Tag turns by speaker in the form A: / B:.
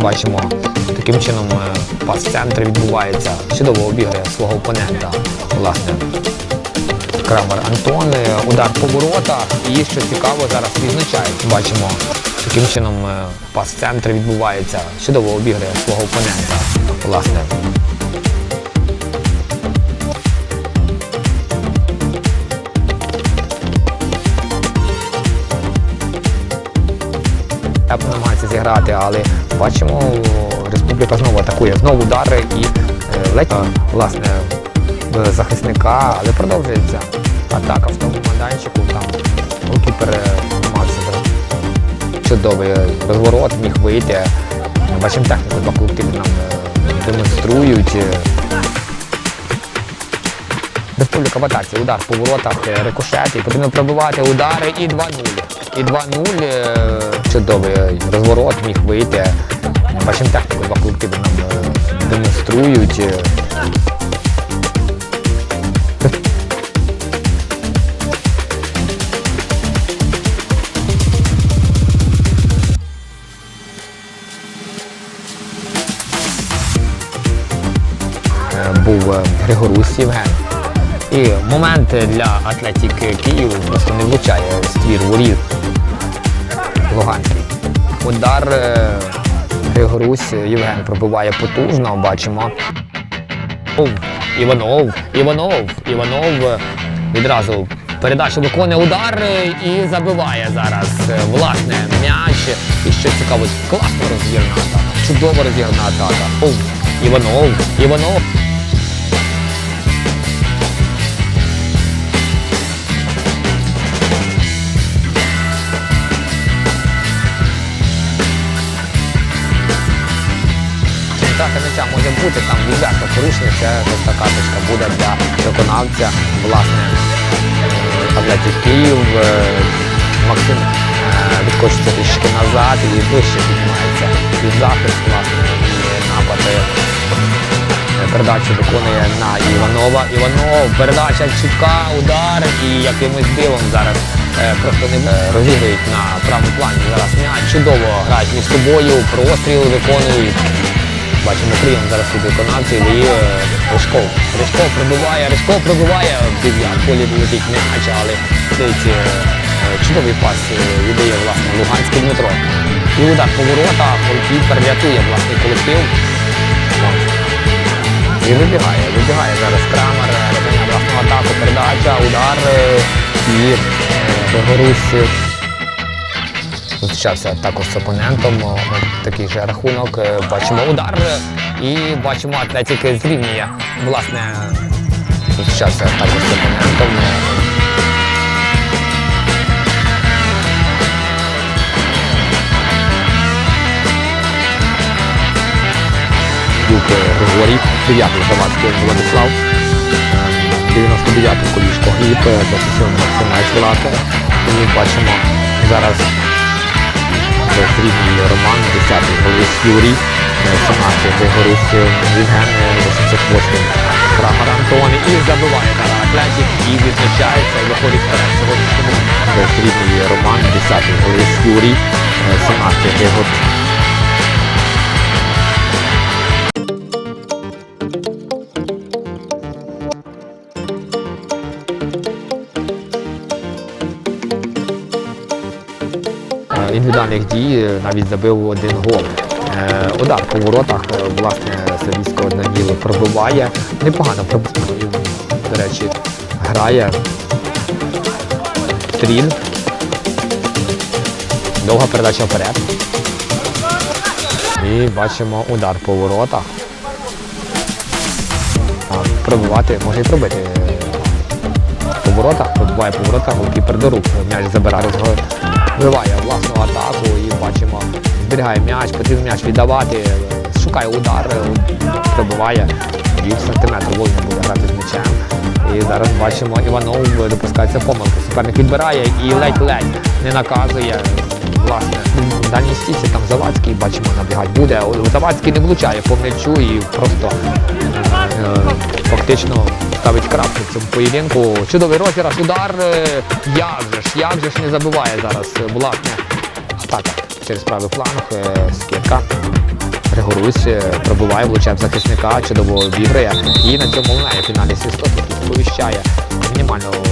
A: Бачимо, таким чином е, пас в центрі відбувається. Чудово обіграє свого опонента. Власне, Крамер Антон, е, удар по воротах. І що цікаво, зараз відзначають. Бачимо, таким чином е, пас в центрі відбувається. Чудово обіграє свого опонента. Власне, намагається зіграти, але бачимо, республіка знову атакує. Знову удари і е, ледь власне захисника, але продовжується атака в тому майданчику. Там голкіпер е, намагався чудовий розворот, міг вийти. Бачимо техніку, два колективи нам е, демонструють. Республіка в атаці, удар по воротах, е, рикошет, і потрібно пробивати удари і 2-0. І 2-0, е, чудовий розворот міг вийти. Бачимо техніку, два колективи нам е, демонструють. Е, Був е, Григорус Євген. І момент для Атлетики Київ просто не влучає ствір воріт Луганський. Удар е, Григорусь Євген пробиває потужно, бачимо. Іванов, Іванов, Іванов е, відразу передачу виконує удар е, і забиває зараз власне м'яч. І що цікаво, класно розіграна атака. Чудово розіграна атака. Іванов, Іванов. Втрата м'яча може бути там відверто порушення, це жовта карточка буде для виконавця. Власне, Атлетик Київ, е, Максим е, відкочується трішки назад і вище піднімається під захист, власне, і напад. е, Передачу виконує на Іванова. Іванов, передача чітка, удар і якимось дивом зараз просто не розіграють на правому плані. Зараз м'яч чудово грають між собою, простріл виконують. Бачимо прийом зараз від виконавців і е, Ришков. Ришков пробиває, Ришков пробиває в. Полі летить м'яч, але стоїть е, чудовий пас е, віддає власне Луганський Дмитро. І удар по воротах, голкіпер рятує власний колектив. І вибігає, вибігає зараз Крамер, власну атаку, передача, удар і Григорусь е, зустрічався також з опонентом. Такий же рахунок. Е, Бачимо удар е, і бачимо Атлетики зрівнює. Власне, зустрічався також з опонентом. Юк Григорій, 9-й Завадський Владислав, 99-й Колішко Гліб, 27-й Максим Найчвілати. І бачимо зараз Срібний Роман, 10-й Голос Юрій, 17-й Григорусь Євген, 88-й Крамер Антон і забиває на Атлетик і відзначається і виходить вперед сьогоднішньому. Срібний Роман, 10-й Голос Юрій, 17-й Григор. Індивідуальних дій е, навіть забив один гол. Е, Удар по воротах, е, власне, Савійського Даніло пробиває. Непогано пробиває. До речі, грає. Стріль. Довга передача вперед. І бачимо удар по воротах. Пробивати, може і пробити. По воротах, пробиває по воротах, голкіпер до рук. М'яч забирає, вбиває власну атаку і бачимо, зберігає м'яч, потрібно м'яч віддавати, шукає удар, пробиває. Пів сантиметру вольно буде грати з м'ячем. І зараз бачимо, Іванов допускається помилки. Суперник відбирає і ледь-ледь не наказує. Власне, в дальній стійці там Завадський, бачимо, набігати буде. Завадський не влучає по м'ячу і просто е, фактично ставить крапку в цьому поєдинку. Чудовий розіграш, удар. е, Як же ж, як же ж не забуває зараз Булатня. власне атака. через правий фланг, е, скидка. Григорусь е, пробиває, влучає захисника, чудово обіграє. І на цьому лунає фіналі свісток, який сповіщає мінімальну перемогу.